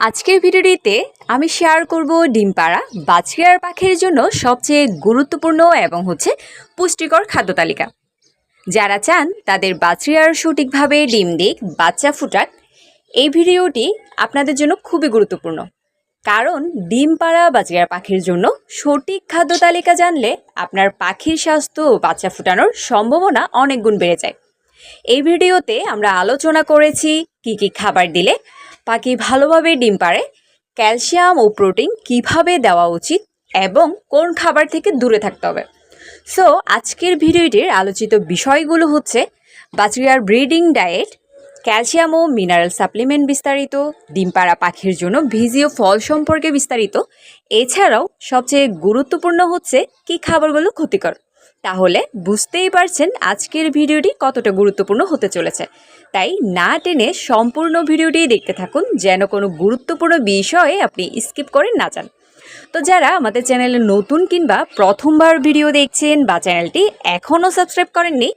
আজকের ভিডিওটিতে আমি শেয়ার করব ডিম পাড়া বাছরিয়ার পাখির জন্য সবচেয়ে গুরুত্বপূর্ণ এবং হচ্ছে পুষ্টিকর খাদ্য তালিকা। যারা চান তাদের বাছরিয়ার সঠিকভাবে ডিম দিক, বাচ্চা ফুটাক, এই ভিডিওটি আপনাদের জন্য খুবই গুরুত্বপূর্ণ। কারণ ডিম পাড়া বাছরিয়ার পাখির জন্য সঠিক খাদ্য তালিকা জানলে আপনার পাখির স্বাস্থ্য ও বাচ্চা ফুটানোর সম্ভাবনা অনেক গুণ বেড়ে যায়। এই ভিডিওতে আমরা আলোচনা করেছি কি কি খাবার দিলে পাখি ভালোভাবে ডিম পাড়ে? ক্যালসিয়াম ও প্রোটিন কীভাবে দেওয়া উচিত এবং কোন খাবার থেকে দূরে থাকতে হবে? সো আজকের ভিডিওটির আলোচিত বিষয়গুলো হচ্ছে বাছরিয়ার ব্রিডিং ডায়েট, ক্যালসিয়াম ও মিনারেল সাপ্লিমেন্ট বিস্তারিত, ডিম পাড়া পাখির জন্য ভিজিও ফল সম্পর্কে বিস্তারিত। এছাড়াও সবচেয়ে গুরুত্বপূর্ণ হচ্ছে কি খাবারগুলো ক্ষতিকর। তাহলে বুঝতেই পারছেন আজকের ভিডিওটি কতটা গুরুত্বপূর্ণ হতে চলেছে। তাই না টেনে সম্পূর্ণ ভিডিওটি দেখতে থাকুন, যেন কোনো গুরুত্বপূর্ণ বিষয়ে আপনি স্কিপ করে না যান। তো যারা আমাদের চ্যানেলে নতুন কিংবা প্রথমবার ভিডিও দেখছেন বা চ্যানেলটি এখনও সাবস্ক্রাইব করেননি,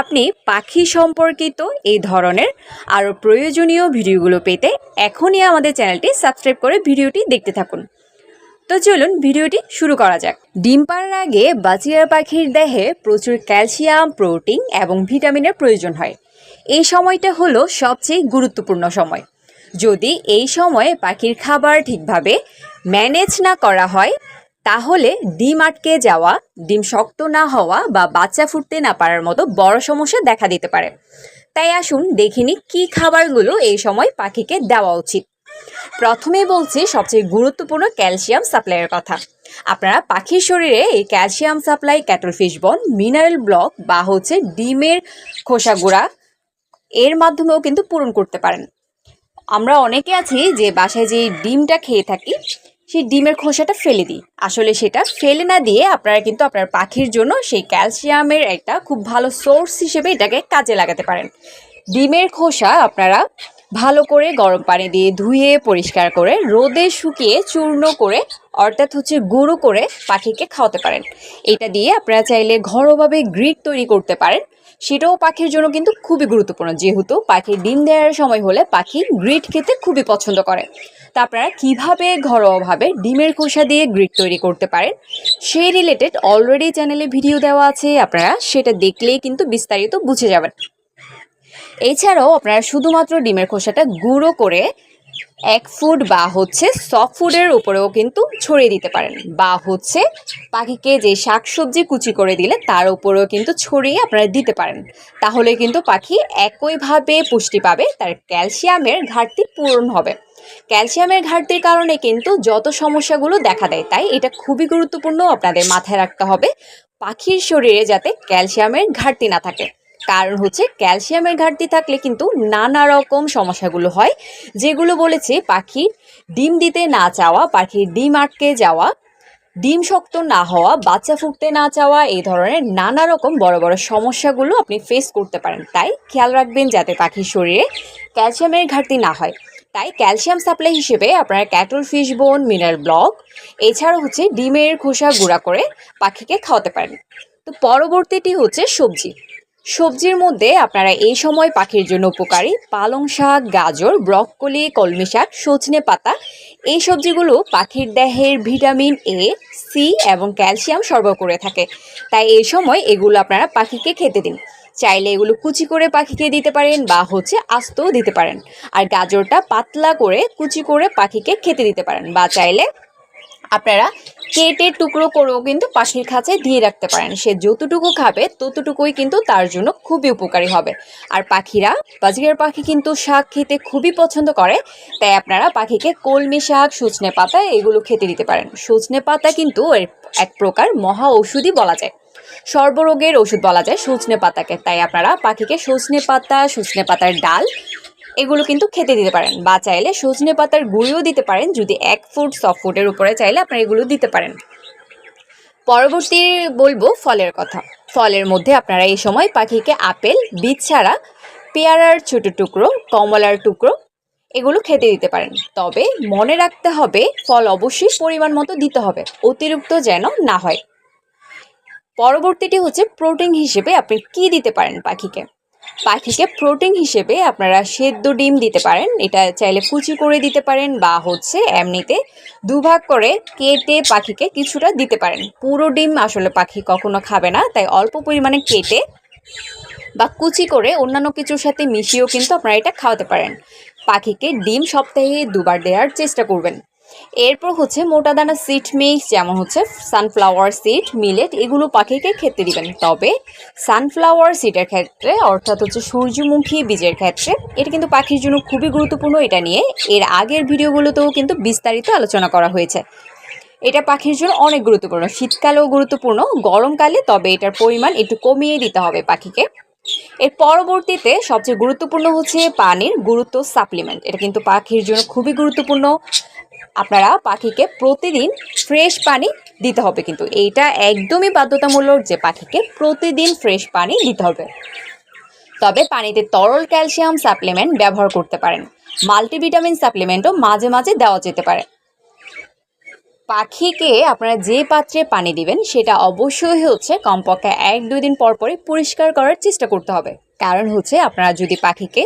আপনি পাখি সম্পর্কিত এই ধরনের আরও প্রয়োজনীয় ভিডিওগুলো পেতে এখনই আমাদের চ্যানেলটি সাবস্ক্রাইব করে ভিডিওটি দেখতে থাকুন। তো চলুন ভিডিওটি শুরু করা যাক। ডিম পাড়ার আগে বাচিয়ার পাখির দেহে প্রচুর ক্যালসিয়াম, প্রোটিন এবং ভিটামিনের প্রয়োজন হয়। এই সময়টা হলো সবচেয়ে গুরুত্বপূর্ণ সময়। যদি এই সময়ে পাখির খাবার ঠিকভাবে ম্যানেজ না করা হয়, তাহলে ডিম আটকে যাওয়া, ডিম শক্ত না হওয়া বা বাচ্চা ফুটতে না পারার মতো বড় সমস্যা দেখা দিতে পারে। তাই আসুন দেখিনি কি খাবারগুলো এই সময় পাখিকে দেওয়া উচিত। প্রথমে বলছি সবচেয়ে গুরুত্বপূর্ণ ক্যালসিয়াম সাপ্লাইয়ের কথা। আপনারা পাখির শরীরে এই calcium supply, cattle fish bone, mineral block বা হচ্ছে ডিমের খোসা গুঁড়া এর মাধ্যমেও কিন্তু পূরণ করতে পারেন। আমরা অনেকে আছি যে বাসায় যে ডিমটা খেয়ে থাকি, সেই ডিমের খোসাটা ফেলে দিই। আসলে সেটা ফেলে না দিয়ে আপনারা কিন্তু আপনার পাখির জন্য সেই ক্যালসিয়ামের একটা খুব ভালো সোর্স হিসেবে এটাকে কাজে লাগাতে পারেন। ডিমের খোসা আপনারা ভালো করে গরম পানি দিয়ে ধুয়ে পরিষ্কার করে রোদে শুকিয়ে চূর্ণ করে, অর্থাৎ হচ্ছে গুঁড়ো করে পাখিকে খাওয়াতে পারেন। এটা দিয়ে আপনারা চাইলে ঘরোভাবে গ্রিড তৈরি করতে পারেন। সেটাও পাখির জন্য কিন্তু খুবই গুরুত্বপূর্ণ, যেহেতু পাখির ডিম দেওয়ার সময় হলে পাখি গ্রিড খেতে খুবই পছন্দ করে। তা আপনারা কীভাবে ঘরোয়াভাবে ডিমের খোসা দিয়ে গ্রিড তৈরি করতে পারেন, সেই রিলেটেড অলরেডি চ্যানেলে ভিডিও দেওয়া আছে, আপনারা সেটা দেখলেই কিন্তু বিস্তারিত বুঝে যাবেন। এছাড়াও আপনারা শুধুমাত্র ডিমের খোসাটা গুঁড়ো করে এক ফুড বা হচ্ছে সফট ফুডের উপরেও কিন্তু ছড়িয়ে দিতে পারেন। বা হচ্ছে পাখিকে যে শাকসবজি কুচি করে দিলে তার উপরেও কিন্তু ছড়িয়ে আপনারা দিতে পারেন। তাহলে কিন্তু পাখি একইভাবে পুষ্টি পাবে, তার ক্যালসিয়ামের ঘাটতি পূরণ হবে। ক্যালসিয়ামের ঘাটতির কারণে কিন্তু যত সমস্যাগুলো দেখা দেয়, তাই এটা খুবই গুরুত্বপূর্ণ আপনাদের মাথায় রাখতে হবে। পাখির শরীরে যাতে ক্যালসিয়ামের ঘাটতি না থাকে। কারণ হচ্ছে ক্যালসিয়ামের ঘাটতি থাকলে কিন্তু নানা রকম সমস্যাগুলো হয়। যেগুলো বলেছে পাখি ডিম দিতে না চাওয়া পাখির ডিম আটকে যাওয়া, ডিম শক্ত না হওয়া, বাচ্চা ফুটতে না চাওয়া, এই ধরনের নানা রকম বড় বড় সমস্যাগুলো আপনি ফেস করতে পারেন। তাই খেয়াল রাখবেন যাতে পাখির শরীরে ক্যালসিয়ামের ঘাটতি না হয়। তাই ক্যালসিয়াম সাপ্লাই হিসেবে আপনারা cattle, fish bone mineral block, এছাড়াও হচ্ছে ডিমের খোসা গুঁড়া করে পাখিকে খাওয়াতে পারেন। তো পরবর্তীটি হচ্ছে সবজি। সবজির মধ্যে আপনারা এই সময় পাখির জন্য উপকারী পালং শাক, গাজর, ব্রককলি, কলমি শাক, সজনে পাতা। এই সবজিগুলো পাখির দেহের ভিটামিন এ সি এবং ক্যালসিয়াম সরবরাহ করে থাকে। তাই এই সময় এগুলো আপনারা পাখিকে খেতে দিন। চাইলে এগুলো কুচি করে পাখিকে দিতে পারেন বা হচ্ছে আস্তও দিতে পারেন। আর গাজরটা পাতলা করে কুচি করে পাখিকে খেতে দিতে পারেন। বা চাইলে আপনারা কেটে টুকরো করেও কিন্তু পাখির খাঁচায় দিয়ে রাখতে পারেন। সে যতটুকু খাবে, ততটুকুই কিন্তু তার জন্য খুবই উপকারী হবে। আর পাখিরা বাজিকার পাখি কিন্তু শাক খেতে খুবই পছন্দ করে, তাই আপনারা পাখিকে কলমি শাক, সজনে পাতা এগুলো খেতে দিতে পারেন। সজনে পাতা কিন্তু এর এক প্রকার মহা ঔষধি বলা যায়। সর্বরোগের ওষুধ বলা যায় সজনে পাতাকে। তাই আপনারা পাখিকে সজনে পাতা, সজনে পাতার ডাল এগুলো কিন্তু খেতে দিতে পারেন বা চাইলে সজনে পাতার গুঁড়িও দিতে পারেন যদি এক ফুট, সফট ফুটের উপরে চাইলে আপনারা এগুলো দিতে পারেন। পরবর্তী বলব ফলের কথা। ফলের মধ্যে আপনারা এই সময় পাখিকে আপেল, বীজ ছাড়া পেয়ারার ছোট টুকরো, কমলার টুকরো এগুলো খেতে দিতে পারেন। তবে মনে রাখতে হবে, ফল অবশ্যই পরিমাণ মতো দিতে হবে, অতিরিক্ত যেন না হয়। পরবর্তীটি হচ্ছে প্রোটিন হিসেবে আপনি কি দিতে পারেন পাখিকে? পাখিকে প্রোটিন হিসেবে আপনারা সেদ্ধ ডিম দিতে পারেন। এটা চাইলে কুচি করে দিতে পারেন বা হচ্ছে এমনিতে দুভাগ করে কেটে পাখিকে কিছুটা দিতে পারেন। পুরো ডিম আসলে পাখি কখনো খাবে না, তাই অল্প পরিমাণে কেটে বা কুচি করে অন্যান্য কিছুর সাথে মিশিয়েও কিন্তু আপনারা এটা খাওয়াতে পারেন। পাখিকে ডিম সপ্তাহে দুবার দেওয়ার চেষ্টা করবেন। এরপর হচ্ছে মোটা দানা সিড মিক্স যেমন হচ্ছে সানফ্লাওয়ার সিড মিলেট এগুলো পাখিকে খেতে দিবেন। তবে সানফ্লাওয়ার সিডের ক্ষেত্রে, অর্থাৎ হচ্ছে সূর্যমুখী বীজের ক্ষেত্রে, এটা কিন্তু পাখির জন্য খুবই গুরুত্বপূর্ণ এটা নিয়ে। এর আগের ভিডিওগুলোতেও কিন্তু বিস্তারিত আলোচনা করা হয়েছে। এটা পাখির জন্য অনেক গুরুত্বপূর্ণ, শীতকালেও গুরুত্বপূর্ণ, গরমকালে তবে এটার পরিমাণ একটু কমিয়ে দিতে হবে পাখিকে। এর পরবর্তীতে সবচেয়ে গুরুত্বপূর্ণ হচ্ছে পানির গুরুত্ব সাপ্লিমেন্ট এটা কিন্তু পাখির জন্য খুবই গুরুত্বপূর্ণ। আপনারা পাখিকে প্রতিদিন ফ্রেশ পানি দিতে হবে কিন্তু এইটা একদমই বাধ্যতামূলক যে পাখিকে প্রতিদিন ফ্রেশ পানি দিতে হবে। তবে পানিতে তরল ক্যালসিয়াম সাপ্লিমেন্ট ব্যবহার করতে পারেন। মাল্টিভিটামিন সাপ্লিমেন্টও মাঝে মাঝে দেওয়া যেতে পারে। পাখিকে আপনারা যে পাত্রে পানি দিবেন সেটা অবশ্যই হচ্ছে কমপক্ষে এক দুই দিন পর পরই পরিষ্কার করার চেষ্টা করতে হবে। কারণ হচ্ছে আপনারা যদি পাখিকে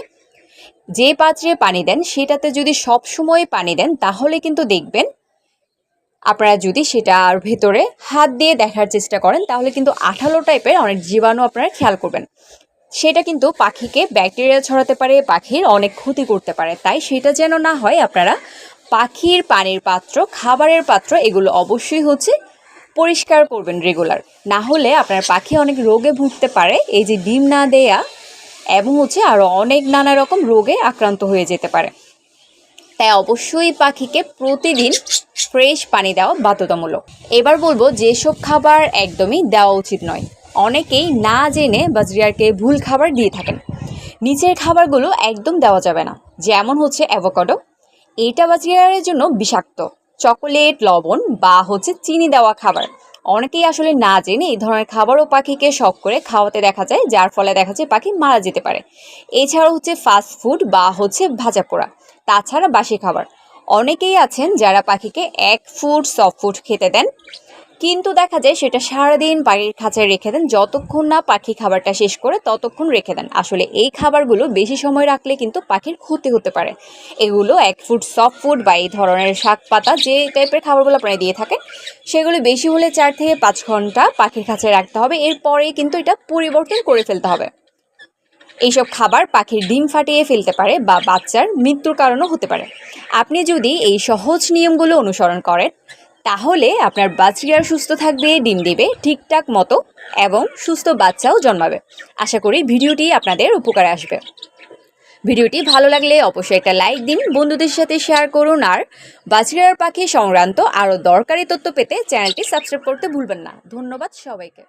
যে পাত্রে পানি দেন, সেটাতে যদি সব সময় পানি দেন, তাহলে কিন্তু দেখবেন আপনারা যদি সেটার ভেতরে হাত দিয়ে দেখার চেষ্টা করেন, তাহলে কিন্তু আঠালো টাইপের অনেক জীবাণু আপনারা খেয়াল করবেন। সেটা কিন্তু পাখিকে ব্যাকটেরিয়া ছড়াতে পারে, পাখির অনেক ক্ষতি করতে পারে। তাই সেটা যেন না হয়, আপনারা পাখির পানির পাত্র, খাবারের পাত্র, এগুলো অবশ্যই হচ্ছে পরিষ্কার করবেন রেগুলার। না হলে আপনার পাখি অনেক রোগে ভুগতে পারে। এই যে ডিম না দেয়া এবং হচ্ছে আরও অনেক নানা রকম রোগে আক্রান্ত হয়ে যেতে পারে। তাই অবশ্যই পাখিকে প্রতিদিন ফ্রেশ পানি দেওয়া বাধ্যতামূলক। এবার বলব, যেসব খাবার একদমই দেওয়া উচিত নয়। অনেকেই না জেনে বাজরিয়ারকে ভুল খাবার দিয়ে থাকেন। নিচের খাবারগুলো একদম দেওয়া যাবে না, যেমন হচ্ছে অ্যাভোকাডো। এটা বাজরিয়ারের জন্য বিষাক্ত, চকোলেট, লবণ বা হচ্ছে চিনি দেওয়া খাবার। অনেকেই আসলে না জেনে এই ধরনের খাবারও পাখিকে শখ করে খাওয়াতে দেখা যায়, যার ফলে দেখা যায় পাখি মারা যেতে পারে। এছাড়াও হচ্ছে ফাস্ট ফুড বা হচ্ছে ভাজা পোড়া, তাছাড়া বাসি খাবার। অনেকেই আছেন যারা পাখিকে এক ফুড সফট ফুড খেতে দেন। কিন্তু দেখা যায় সেটা সারাদিন পাখির খাঁচায় রেখে দেন। যতক্ষণ না পাখি খাবারটা শেষ করে ততক্ষণ রেখে দেন। আসলে এই খাবারগুলো বেশি সময় রাখলে কিন্তু পাখির ক্ষতি হতে পারে। এগুলো এক ফুট সফট ফুড বা এই ধরনের শাক পাতা যে টাইপের খাবারগুলো আপনারা দিয়ে থাকেন, সেগুলো বেশি হলে চার থেকে পাঁচ ঘণ্টা পাখির খাঁচায় রাখতে হবে। এরপরেই কিন্তু এটা পরিবর্তন করে ফেলতে হবে। এইসব খাবার পাখির ডিম ফাটিয়ে ফেলতে পারে বা বাচ্চার মৃত্যুর কারণও হতে পারে। আপনি যদি এই সহজ নিয়মগুলো অনুসরণ করেন তাহলে আপনার বাচ্চিরা সুস্থ থাকবে, ডিম দেবে, ঠিকঠাক মতো, এবং সুস্থ বাচ্চাও জন্মাবে। আশা করি ভিডিওটি আপনাদের উপকারে আসবে। ভিডিওটি ভালো লাগলে অবশ্যই একটা লাইক দিন, বন্ধুদের সাথে শেয়ার করুন, আর বাজরিয়ার পাখি সংক্রান্ত আরও দরকারি তথ্য পেতে চ্যানেলটি সাবস্ক্রাইব করতে ভুলবেন না। ধন্যবাদ সবাইকে।